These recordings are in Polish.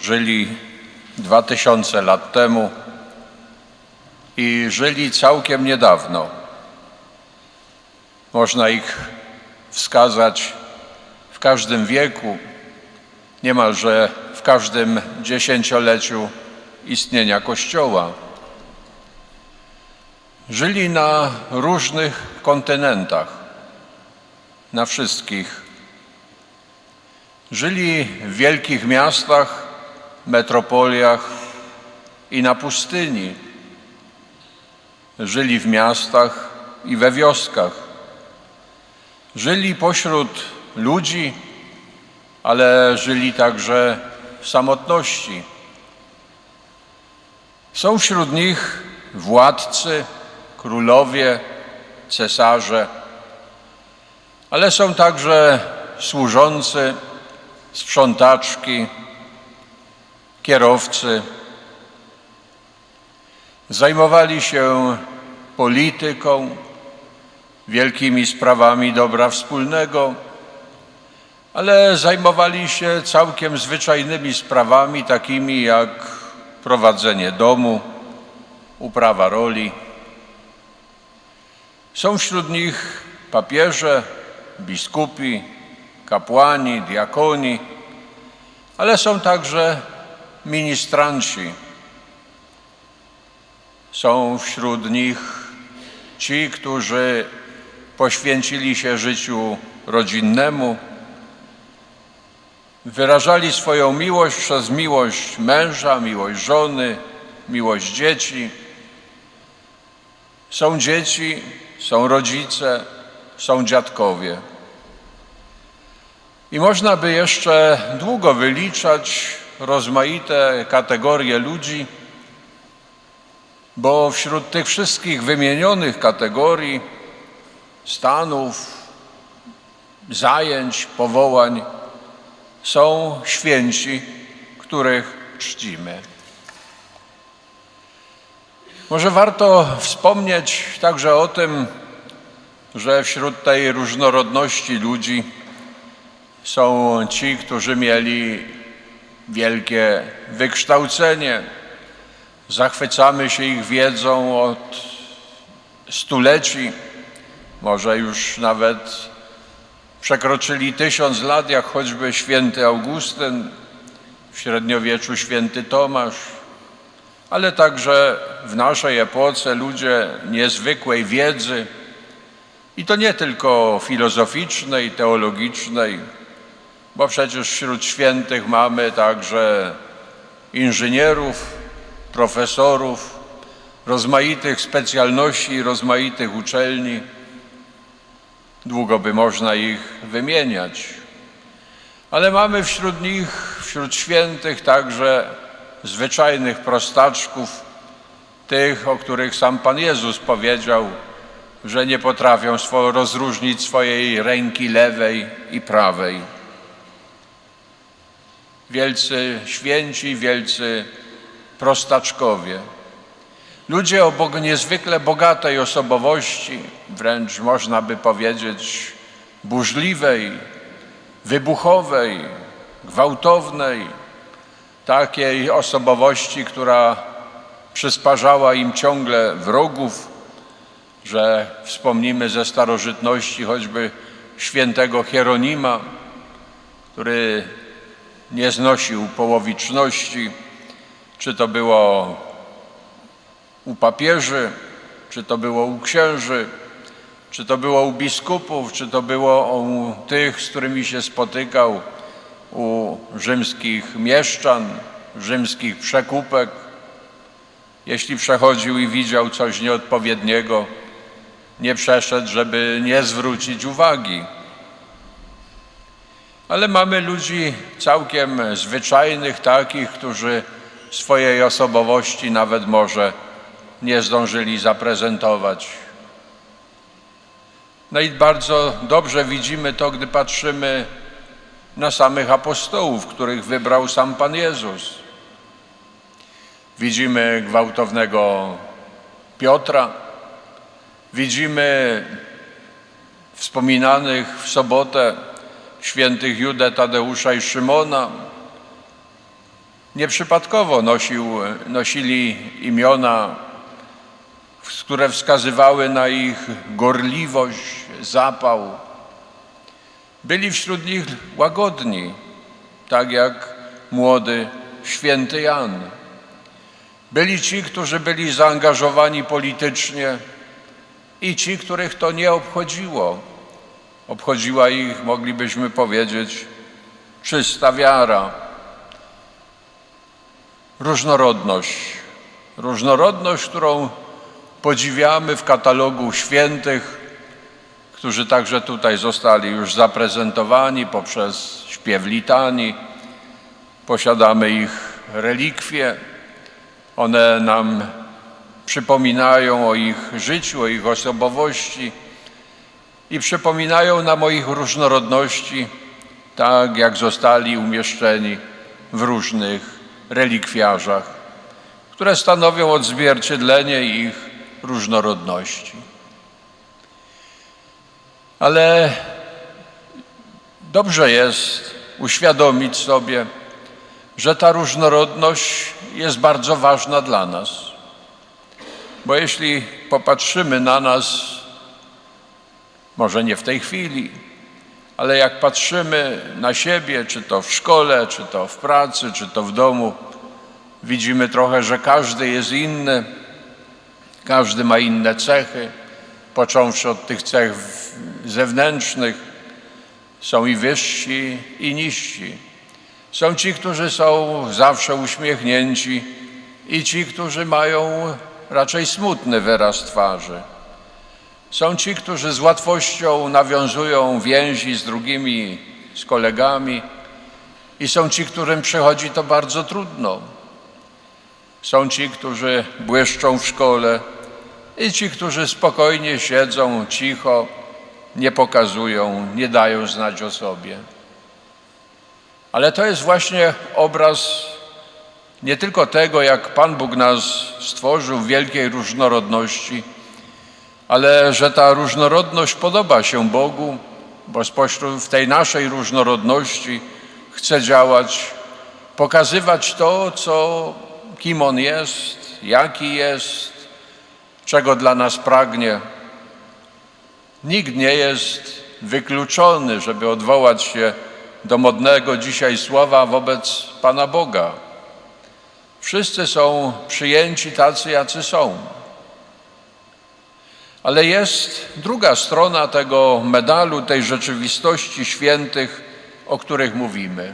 żyli dwa tysiące lat temu i żyli całkiem niedawno. Można ich wskazać w każdym wieku, niemalże w każdym dziesięcioleciu istnienia Kościoła. Żyli na różnych kontynentach, na wszystkich. Żyli w wielkich miastach, metropoliach i na pustyni. Żyli w miastach i we wioskach. Żyli pośród ludzi, ale żyli także w samotności. Są wśród nich władcy, królowie, cesarze, ale są także służący, sprzątaczki, kierowcy. Zajmowali się polityką, wielkimi sprawami dobra wspólnego, ale zajmowali się całkiem zwyczajnymi sprawami, takimi jak prowadzenie domu, uprawa roli. Są wśród nich papieże, biskupi, kapłani, diakoni, ale są także ministranci. Są wśród nich ci, którzy poświęcili się życiu rodzinnemu, wyrażali swoją miłość przez miłość męża, miłość żony, miłość dzieci. Są dzieci, są rodzice, są dziadkowie. I można by jeszcze długo wyliczać rozmaite kategorie ludzi, bo wśród tych wszystkich wymienionych kategorii, stanów, zajęć, powołań są święci, których czcimy. Może warto wspomnieć także o tym, że wśród tej różnorodności ludzi są ci, którzy mieli wielkie wykształcenie. Zachwycamy się ich wiedzą od stuleci, może już nawet przekroczyli tysiąc lat, jak choćby święty Augustyn, w średniowieczu święty Tomasz, ale także w naszej epoce ludzie niezwykłej wiedzy i to nie tylko filozoficznej, teologicznej, bo przecież wśród świętych mamy także inżynierów, profesorów, rozmaitych specjalności, rozmaitych uczelni. Długo by można ich wymieniać. Ale mamy wśród nich, wśród świętych także zwyczajnych prostaczków, tych, o których sam Pan Jezus powiedział, że nie potrafią rozróżnić swojej ręki lewej i prawej. Wielcy święci, wielcy prostaczkowie. Ludzie o Bogu niezwykle bogatej osobowości, wręcz można by powiedzieć burzliwej, wybuchowej, gwałtownej, takiej osobowości, która przysparzała im ciągle wrogów, że wspomnimy ze starożytności choćby świętego Hieronima, który nie znosił połowiczności, czy to było u papieży, czy to było u księży, czy to było u biskupów, czy to było u tych, z którymi się spotykał, u rzymskich mieszczan, rzymskich przekupek. Jeśli przechodził i widział coś nieodpowiedniego, nie przeszedł, żeby nie zwrócić uwagi. Ale mamy ludzi całkiem zwyczajnych, takich, którzy swojej osobowości nawet może nie zdążyli zaprezentować. No i bardzo dobrze widzimy to, gdy patrzymy na samych apostołów, których wybrał sam Pan Jezus. Widzimy gwałtownego Piotra, widzimy wspominanych w sobotę świętych Judę, Tadeusza i Szymona. nieprzypadkowo nosił, nosili imiona, które wskazywały na ich gorliwość, zapał. Byli wśród nich łagodni, tak jak młody święty Jan. Byli ci, którzy byli zaangażowani politycznie i ci, których to nie obchodziło. Obchodziła ich, moglibyśmy powiedzieć, czysta wiara. Różnorodność. Różnorodność, którą podziwiamy w katalogu świętych, którzy także tutaj zostali już zaprezentowani poprzez śpiew litanii. Posiadamy ich relikwie. One nam przypominają o ich życiu, o ich osobowości i przypominają nam o ich różnorodności, tak jak zostali umieszczeni w różnych relikwiarzach, które stanowią odzwierciedlenie ich różnorodności. Ale dobrze jest uświadomić sobie, że ta różnorodność jest bardzo ważna dla nas. Bo jeśli popatrzymy na nas, może nie w tej chwili, ale jak patrzymy na siebie, czy to w szkole, czy to w pracy, czy to w domu, widzimy trochę, że każdy jest inny, każdy ma inne cechy, począwszy od tych cech zewnętrznych, są i wyżsi, i niżsi. Są ci, którzy są zawsze uśmiechnięci, i ci, którzy mają raczej smutny wyraz twarzy. Są ci, którzy z łatwością nawiązują więzi z drugimi, z kolegami, i są ci, którym przychodzi to bardzo trudno. Są ci, którzy błyszczą w szkole, i ci, którzy spokojnie siedzą, cicho, nie pokazują, nie dają znać o sobie. Ale to jest właśnie obraz nie tylko tego, jak Pan Bóg nas stworzył w wielkiej różnorodności, ale że ta różnorodność podoba się Bogu, bo spośród tej naszej różnorodności chce działać, pokazywać to, co, kim On jest, jaki jest, czego dla nas pragnie. Nikt nie jest wykluczony, żeby odwołać się do modnego dzisiaj słowa wobec Pana Boga. Wszyscy są przyjęci tacy, jacy są. Ale jest druga strona tego medalu, tej rzeczywistości świętych, o których mówimy.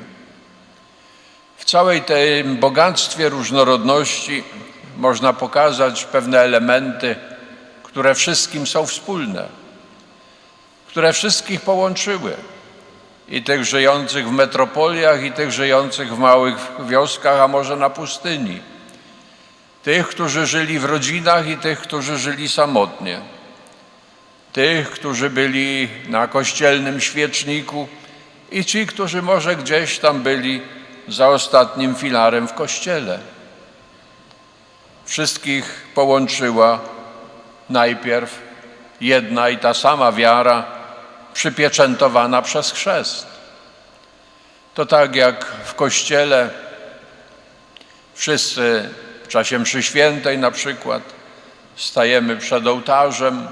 W całej tym bogactwie różnorodności można pokazać pewne elementy, które wszystkim są wspólne, które wszystkich połączyły i tych żyjących w metropoliach, i tych żyjących w małych wioskach, a może na pustyni. Tych, którzy żyli w rodzinach, i tych, którzy żyli samotnie. Tych, którzy byli na kościelnym świeczniku, i ci, którzy może gdzieś tam byli za ostatnim filarem w kościele. Wszystkich połączyła najpierw jedna i ta sama wiara, przypieczętowana przez chrzest. To tak jak w kościele wszyscy w czasie mszy świętej na przykład stajemy przed ołtarzem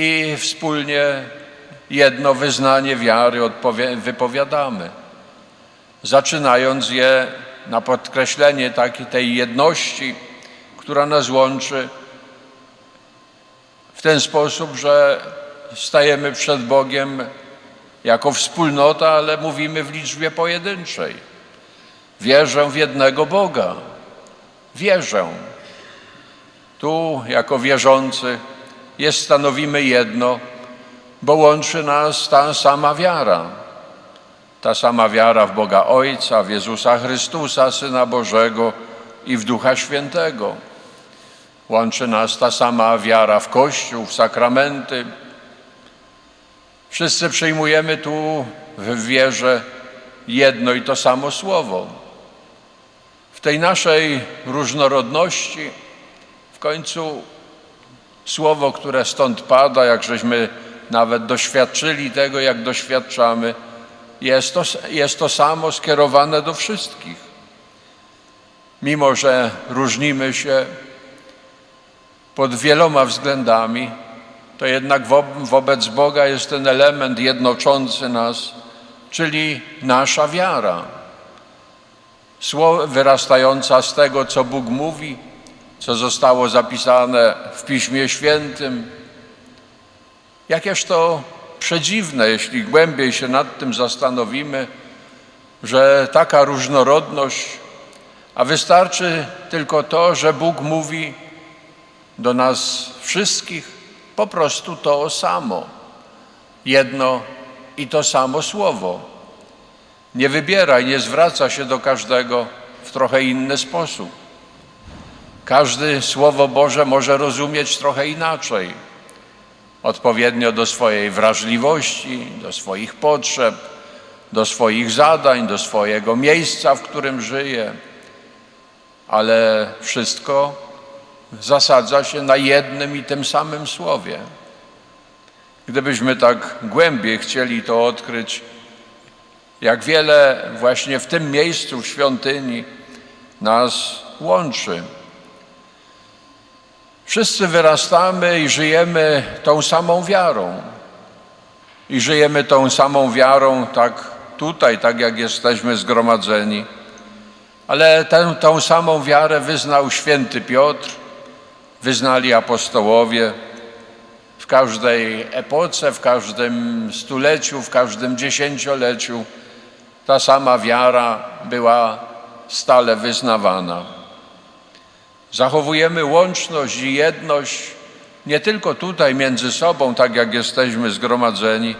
i wspólnie jedno wyznanie wiary wypowiadamy, zaczynając je na podkreślenie takiej tej jedności, która nas łączy w ten sposób, że stajemy przed Bogiem jako wspólnota, ale mówimy w liczbie pojedynczej. Wierzę w jednego Boga. Wierzę. Tu, jako wierzący, jest stanowimy jedno, bo łączy nas ta sama wiara. Ta sama wiara w Boga Ojca, w Jezusa Chrystusa, Syna Bożego i w Ducha Świętego. Łączy nas ta sama wiara w Kościół, w sakramenty, Wszyscy przyjmujemy tu w wierze jedno i to samo słowo. W tej naszej różnorodności w końcu słowo, które stąd pada, jak żeśmy nawet doświadczyli tego, jak doświadczamy, jest to, jest to samo skierowane do wszystkich. mimo że różnimy się pod wieloma względami, to jednak wo wobec Boga jest ten element jednoczący nas, czyli nasza wiara, wyrastająca z tego, co Bóg mówi, co zostało zapisane w Piśmie Świętym. Jakież to przedziwne, jeśli głębiej się nad tym zastanowimy, że taka różnorodność, a wystarczy tylko to, że Bóg mówi do nas wszystkich po prostu to samo, jedno i to samo słowo. Nie wybiera i nie zwraca się do każdego w trochę inny sposób. Każdy Słowo Boże może rozumieć trochę inaczej, odpowiednio do swojej wrażliwości, do swoich potrzeb, do swoich zadań, do swojego miejsca, w którym żyje, ale wszystko zasadza się na jednym i tym samym słowie. Gdybyśmy tak głębiej chcieli to odkryć, jak wiele właśnie w tym miejscu w świątyni nas łączy. Wszyscy wyrastamy i żyjemy tą samą wiarą. I żyjemy tą samą wiarą tak tutaj, tak jak jesteśmy zgromadzeni. Ale tę, tą samą wiarę wyznał święty Piotr, wyznali apostołowie w każdej epoce, w każdym stuleciu, w każdym dziesięcioleciu. Ta sama wiara była stale wyznawana. Zachowujemy łączność i jedność nie tylko tutaj między sobą, tak jak jesteśmy zgromadzeni,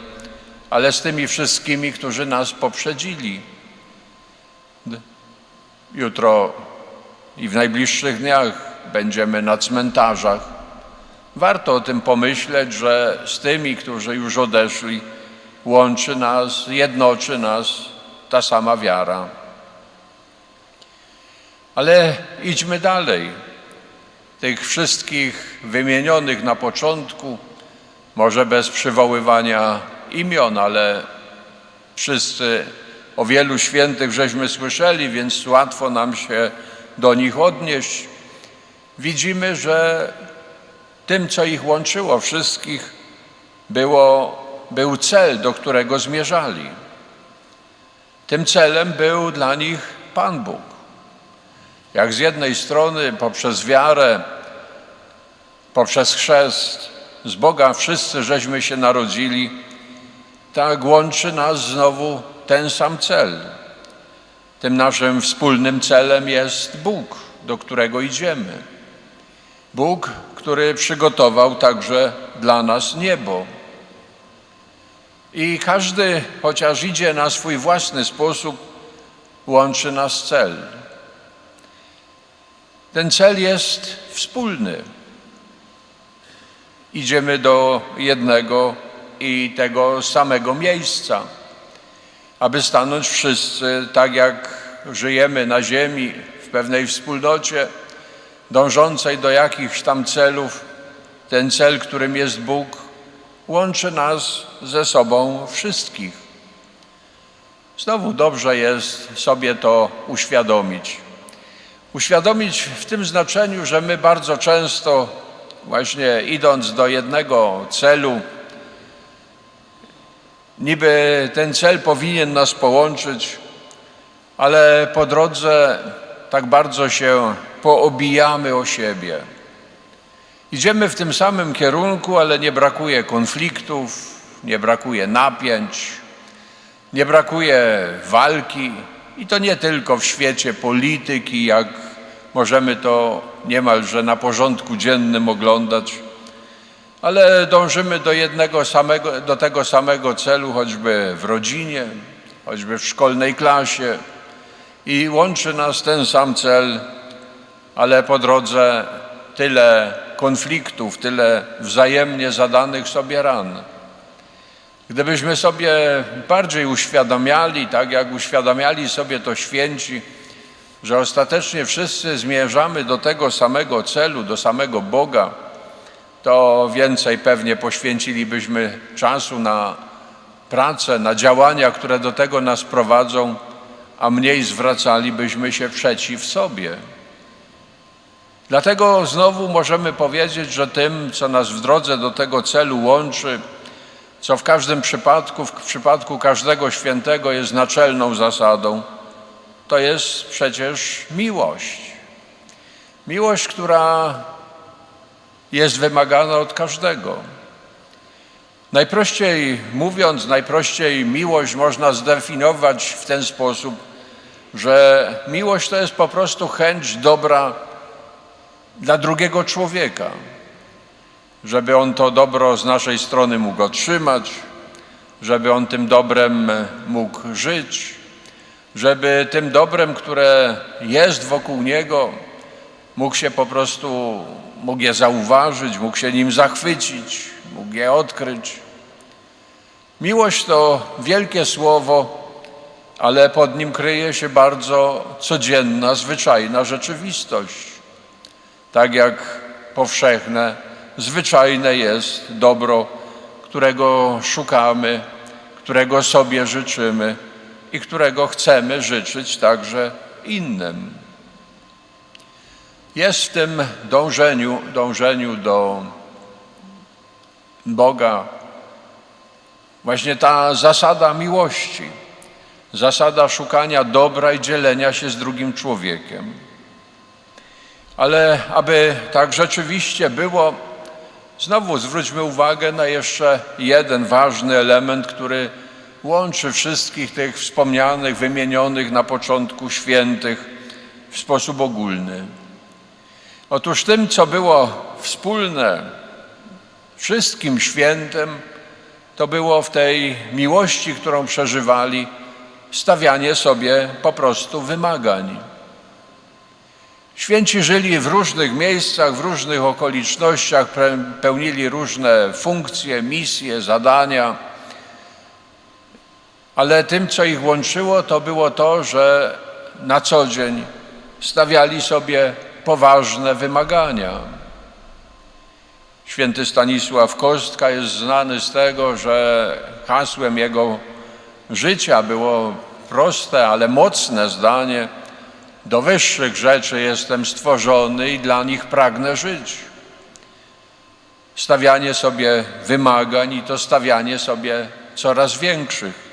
ale z tymi wszystkimi, którzy nas poprzedzili. Jutro i w najbliższych dniach będziemy na cmentarzach. Warto o tym pomyśleć, że z tymi, którzy już odeszli, łączy nas, jednoczy nas ta sama wiara. Ale idźmy dalej. Tych wszystkich wymienionych na początku, może bez przywoływania imion, ale wszyscy o wielu świętych żeśmy słyszeli, więc łatwo nam się do nich odnieść widzimy, że tym, co ich łączyło wszystkich, było, był cel, do którego zmierzali. Tym celem był dla nich Pan Bóg. Jak z jednej strony poprzez wiarę, poprzez chrzest z Boga wszyscy żeśmy się narodzili, tak łączy nas znowu ten sam cel. Tym naszym wspólnym celem jest Bóg, do którego idziemy. Bóg, który przygotował także dla nas niebo. I każdy, chociaż idzie na swój własny sposób, łączy nas cel. Ten cel jest wspólny. Idziemy do jednego i tego samego miejsca, aby stanąć wszyscy tak, jak żyjemy na ziemi, w pewnej wspólnocie dążącej do jakichś tam celów, ten cel, którym jest Bóg, łączy nas ze sobą wszystkich. Znowu dobrze jest sobie to uświadomić. Uświadomić w tym znaczeniu, że my bardzo często, właśnie idąc do jednego celu, niby ten cel powinien nas połączyć, ale po drodze tak bardzo się poobijamy o siebie. Idziemy w tym samym kierunku, ale nie brakuje konfliktów, nie brakuje napięć, nie brakuje walki i to nie tylko w świecie polityki, jak możemy to niemalże na porządku dziennym oglądać, ale dążymy do jednego samego, do tego samego celu, choćby w rodzinie, choćby w szkolnej klasie i łączy nas ten sam cel ale po drodze tyle konfliktów, tyle wzajemnie zadanych sobie ran. Gdybyśmy sobie bardziej uświadamiali, tak jak uświadamiali sobie to święci, że ostatecznie wszyscy zmierzamy do tego samego celu, do samego Boga, to więcej pewnie poświęcilibyśmy czasu na pracę, na działania, które do tego nas prowadzą, a mniej zwracalibyśmy się przeciw sobie. Dlatego znowu możemy powiedzieć, że tym, co nas w drodze do tego celu łączy, co w każdym przypadku, w przypadku każdego świętego jest naczelną zasadą, to jest przecież miłość. Miłość, która jest wymagana od każdego. Najprościej mówiąc, najprościej miłość można zdefiniować w ten sposób, że miłość to jest po prostu chęć dobra dla drugiego człowieka, żeby on to dobro z naszej strony mógł otrzymać, żeby on tym dobrem mógł żyć, żeby tym dobrem, które jest wokół niego, mógł się po prostu, mógł je zauważyć, mógł się nim zachwycić, mógł je odkryć. Miłość to wielkie słowo, ale pod nim kryje się bardzo codzienna, zwyczajna rzeczywistość. Tak jak powszechne, zwyczajne jest dobro, którego szukamy, którego sobie życzymy i którego chcemy życzyć także innym. Jest w tym dążeniu, dążeniu do Boga właśnie ta zasada miłości, zasada szukania dobra i dzielenia się z drugim człowiekiem. Ale aby tak rzeczywiście było, znowu zwróćmy uwagę na jeszcze jeden ważny element, który łączy wszystkich tych wspomnianych, wymienionych na początku świętych w sposób ogólny. Otóż tym, co było wspólne wszystkim świętym, to było w tej miłości, którą przeżywali, stawianie sobie po prostu wymagań. Święci żyli w różnych miejscach, w różnych okolicznościach, pełnili różne funkcje, misje, zadania, ale tym, co ich łączyło, to było to, że na co dzień stawiali sobie poważne wymagania. Święty Stanisław Kostka jest znany z tego, że hasłem jego życia było proste, ale mocne zdanie: Do wyższych rzeczy jestem stworzony i dla nich pragnę żyć. Stawianie sobie wymagań i to stawianie sobie coraz większych.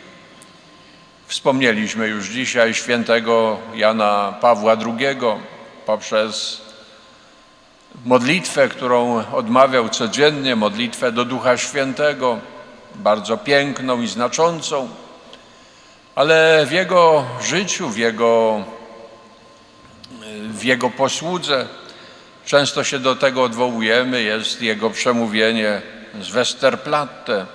Wspomnieliśmy już dzisiaj świętego Jana Pawła II poprzez modlitwę, którą odmawiał codziennie, modlitwę do Ducha Świętego, bardzo piękną i znaczącą, ale w jego życiu, w jego, w jego posłudze, często się do tego odwołujemy, jest jego przemówienie z Westerplatte,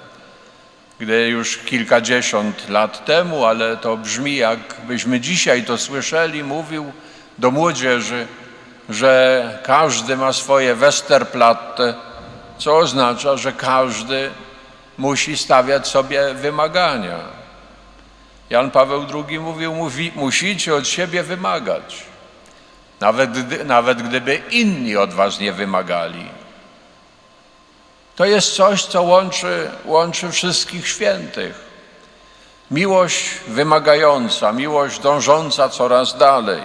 gdy już kilkadziesiąt lat temu, ale to brzmi jakbyśmy dzisiaj to słyszeli, mówił do młodzieży, że każdy ma swoje Westerplatte, co oznacza, że każdy musi stawiać sobie wymagania. Jan Paweł II mówił, mówi, musicie od siebie wymagać, nawet, nawet gdyby inni od was nie wymagali. To jest coś, co łączy, łączy wszystkich świętych. Miłość wymagająca, miłość dążąca coraz dalej,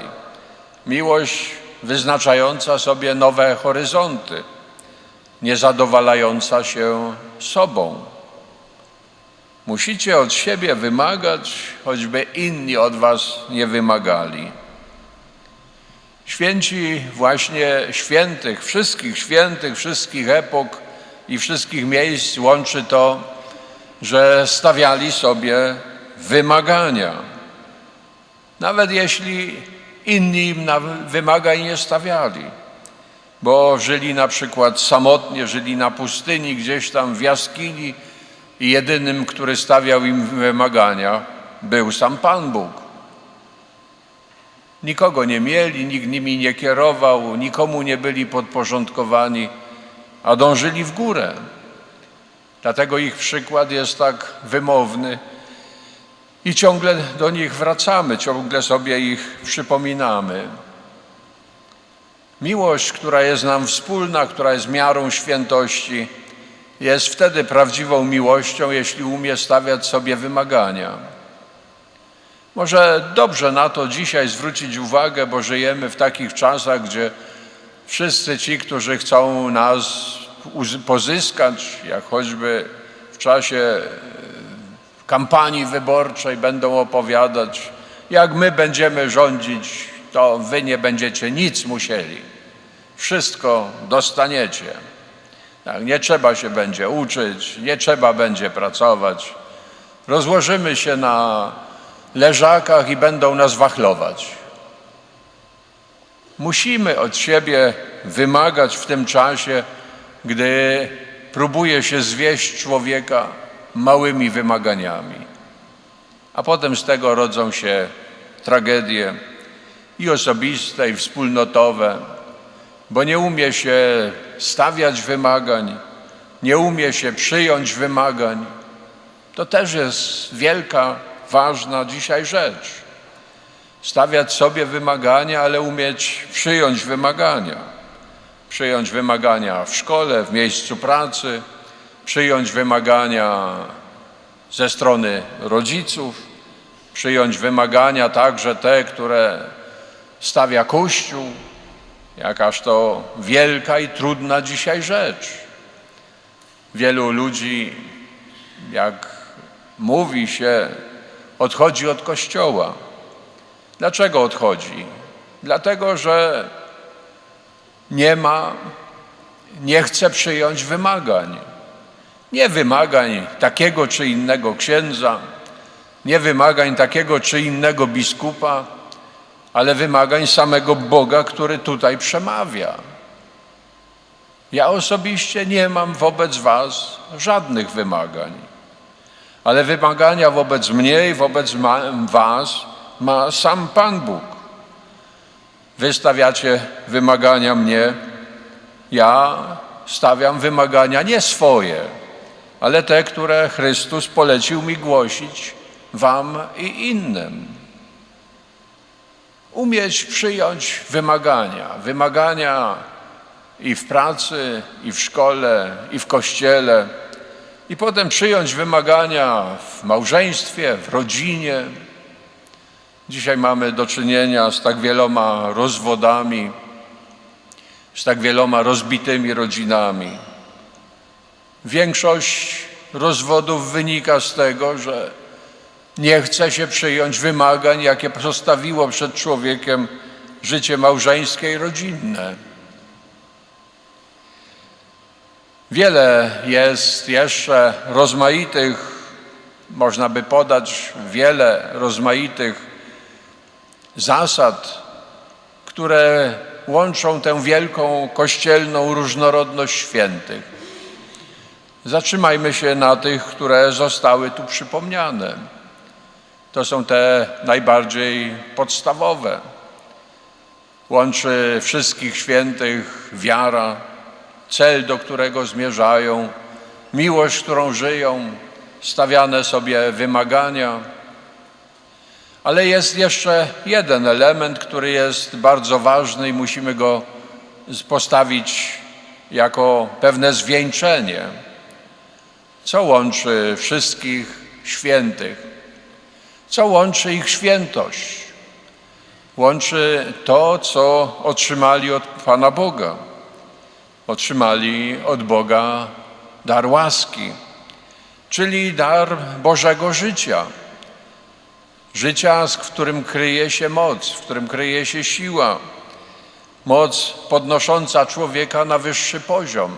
miłość wyznaczająca sobie nowe horyzonty, niezadowalająca się sobą. Musicie od siebie wymagać, choćby inni od Was nie wymagali. Święci właśnie świętych, wszystkich świętych, wszystkich epok i wszystkich miejsc łączy to, że stawiali sobie wymagania. Nawet jeśli inni im wymagań nie stawiali, bo żyli na przykład samotnie, żyli na pustyni, gdzieś tam w jaskini i jedynym, który stawiał im wymagania, był sam Pan Bóg. Nikogo nie mieli, nikt nimi nie kierował, nikomu nie byli podporządkowani, a dążyli w górę. Dlatego ich przykład jest tak wymowny i ciągle do nich wracamy, ciągle sobie ich przypominamy. Miłość, która jest nam wspólna, która jest miarą świętości, jest wtedy prawdziwą miłością, jeśli umie stawiać sobie wymagania. Może dobrze na to dzisiaj zwrócić uwagę, bo żyjemy w takich czasach, gdzie wszyscy ci, którzy chcą nas pozyskać, jak choćby w czasie e, kampanii wyborczej, będą opowiadać, jak my będziemy rządzić, to wy nie będziecie nic musieli. Wszystko dostaniecie. Tak, nie trzeba się będzie uczyć, nie trzeba będzie pracować. Rozłożymy się na leżakach i będą nas wachlować. Musimy od siebie wymagać w tym czasie, gdy próbuje się zwieść człowieka małymi wymaganiami. A potem z tego rodzą się tragedie i osobiste, i wspólnotowe, bo nie umie się stawiać wymagań, nie umie się przyjąć wymagań. To też jest wielka, ważna dzisiaj rzecz. Stawiać sobie wymagania, ale umieć przyjąć wymagania. Przyjąć wymagania w szkole, w miejscu pracy, przyjąć wymagania ze strony rodziców, przyjąć wymagania także te, które stawia Kościół, jakaż to wielka i trudna dzisiaj rzecz. Wielu ludzi, jak mówi się, odchodzi od Kościoła. Dlaczego odchodzi? Dlatego, że nie ma, nie chce przyjąć wymagań. Nie wymagań takiego czy innego księdza, nie wymagań takiego czy innego biskupa, ale wymagań samego Boga, który tutaj przemawia. Ja osobiście nie mam wobec Was żadnych wymagań, ale wymagania wobec mnie i wobec Was ma sam Pan Bóg. Wy stawiacie wymagania mnie, ja stawiam wymagania nie swoje, ale te, które Chrystus polecił mi głosić Wam i innym umieć przyjąć wymagania. Wymagania i w pracy, i w szkole, i w kościele, i potem przyjąć wymagania w małżeństwie, w rodzinie. Dzisiaj mamy do czynienia z tak wieloma rozwodami, z tak wieloma rozbitymi rodzinami. Większość rozwodów wynika z tego, że nie chce się przyjąć wymagań, jakie postawiło przed człowiekiem życie małżeńskie i rodzinne. Wiele jest jeszcze rozmaitych, można by podać wiele rozmaitych zasad, które łączą tę wielką kościelną różnorodność świętych. Zatrzymajmy się na tych, które zostały tu przypomniane. To są te najbardziej podstawowe. Łączy wszystkich świętych wiara, cel, do którego zmierzają, miłość, którą żyją, stawiane sobie wymagania. Ale jest jeszcze jeden element, który jest bardzo ważny i musimy go postawić jako pewne zwieńczenie. Co łączy wszystkich świętych? Co łączy ich świętość? Łączy to, co otrzymali od Pana Boga. Otrzymali od Boga dar łaski, czyli dar Bożego życia. Życia, w którym kryje się moc, w którym kryje się siła. Moc podnosząca człowieka na wyższy poziom.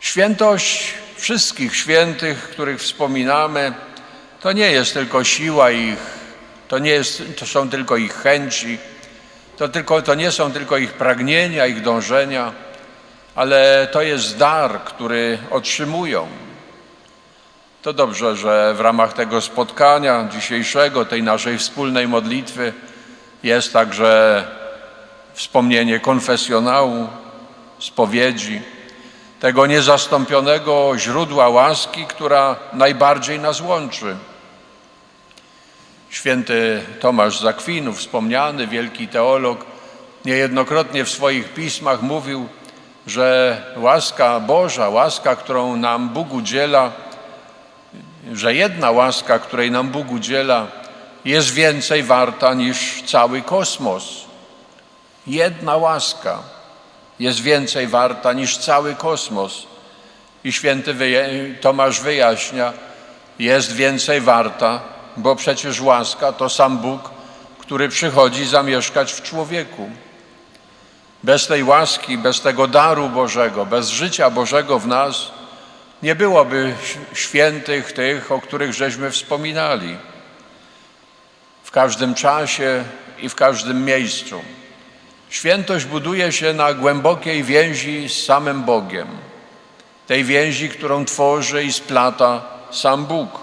Świętość wszystkich świętych, których wspominamy, to nie jest tylko siła ich, to nie jest, to są tylko ich chęci, to, tylko, to nie są tylko ich pragnienia, ich dążenia, ale to jest dar, który otrzymują. To dobrze, że w ramach tego spotkania dzisiejszego, tej naszej wspólnej modlitwy jest także wspomnienie konfesjonału, spowiedzi, tego niezastąpionego źródła łaski, która najbardziej nas łączy. Święty Tomasz z Akwinu, wspomniany wielki teolog, niejednokrotnie w swoich pismach mówił, że łaska Boża, łaska, którą nam Bóg udziela, że jedna łaska, której nam Bóg udziela, jest więcej warta niż cały kosmos. Jedna łaska jest więcej warta niż cały kosmos. I święty Tomasz wyjaśnia, jest więcej warta, bo przecież łaska to sam Bóg, który przychodzi zamieszkać w człowieku. Bez tej łaski, bez tego daru Bożego, bez życia Bożego w nas, nie byłoby świętych tych, o których żeśmy wspominali. W każdym czasie i w każdym miejscu. Świętość buduje się na głębokiej więzi z samym Bogiem. Tej więzi, którą tworzy i splata sam Bóg,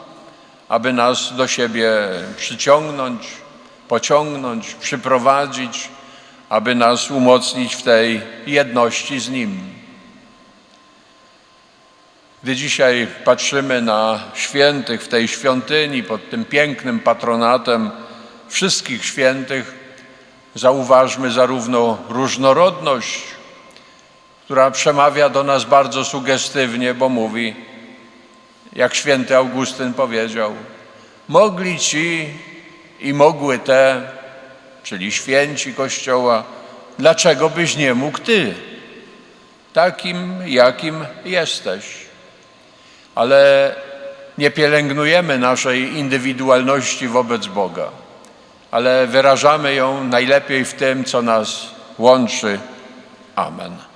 aby nas do siebie przyciągnąć, pociągnąć, przyprowadzić, aby nas umocnić w tej jedności z Nim. Gdy dzisiaj patrzymy na świętych w tej świątyni pod tym pięknym patronatem wszystkich świętych, zauważmy zarówno różnorodność, która przemawia do nas bardzo sugestywnie, bo mówi, jak święty Augustyn powiedział, mogli ci i mogły te, czyli święci Kościoła, dlaczego byś nie mógł ty, takim, jakim jesteś. Ale nie pielęgnujemy naszej indywidualności wobec Boga, ale wyrażamy ją najlepiej w tym, co nas łączy. Amen.